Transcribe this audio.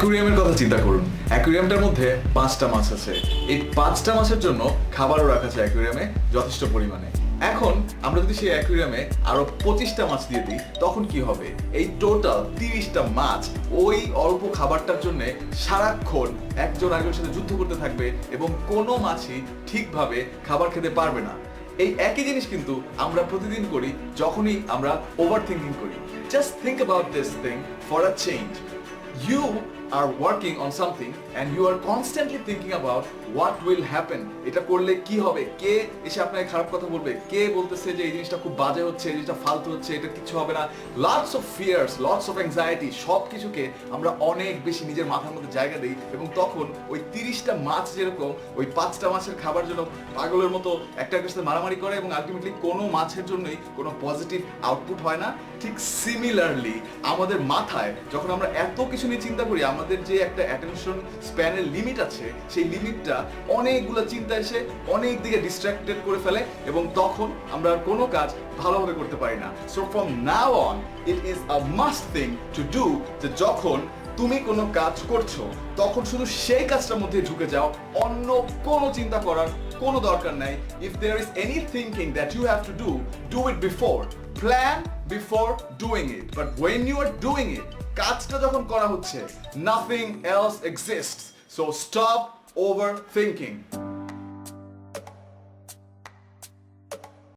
অ্যাকুরিয়ামের কথা চিন্তা করুন। অ্যাকুরিয়ামটার মধ্যে পাঁচটা মাছ আছে। এই পাঁচটা মাছের জন্য খাবারও রাখা আছে অ্যাকুরিয়ামে যথেষ্ট পরিমাণে। এখন আমরা যদি সেই অ্যাকুরিয়ামে আরও পঁচিশটা মাছ দিয়ে দিই, তখন কি হবে? এই টোটাল তিরিশটা মাছ ওই অল্প খাবারটার জন্য সারাক্ষণ একজন আরেকজনের সাথে যুদ্ধ করতে থাকবে এবং কোনো মাছই ঠিকভাবে খাবার খেতে পারবে না। এই একই জিনিস কিন্তু আমরা প্রতিদিন করি যখনই আমরা ওভার থিঙ্কিং করি। Just think about this thing for a change you are working on something and you are constantly thinking about what will happen, এটা করলে কি হবে, কে এসে আপনাকে খারাপ কথা বলবে, কে বলতেছে যে এই জিনিসটা খুব বাজে হচ্ছে, এই ফালতু হচ্ছে, এটা কিছু হবে না। Lots of fears lots of anxiety সব কিছুকে আমরা অনেক বেশি নিজের মাথার মধ্যে জায়গা দিই এবং তখন ওই তিরিশটা মাছ যেরকম, ওই পাঁচটা মাছের খাবার জন্য পাগলের মতো একটা একটা সাথে মারামারি করে এবং আলটিমেটলি কোনো মাছের জন্যই কোনো পজিটিভ আউটপুট হয় না। ঠিক সিমিলারলি আমাদের মাথায় যখন আমরা এত কিছু নিয়ে চিন্তা করি আমাদের যে একটা অ্যাটেনশন স্প্যানের লিমিট আছে, সেই লিমিটটা অনেকগুলো চিন্তা এসে অনেক দিকে ডিস্ট্রাক্টেড করে ফেলে এবং তখন আমরা আর কোনো কাজ ভালোভাবে করতে পারি না। So from now on it is a must thing to do যে যখন তুমি কোনো কাজ করছ, তখন শুধু সেই কাজটার মধ্যে ঢুকে যাও, অন্য কোনো চিন্তা করার কোনো দরকার নাই। If there is any thinking that you have to do do it before plan before doing it but when you are doing it কাজটা যখন করা হচ্ছে else exist so stop over thinking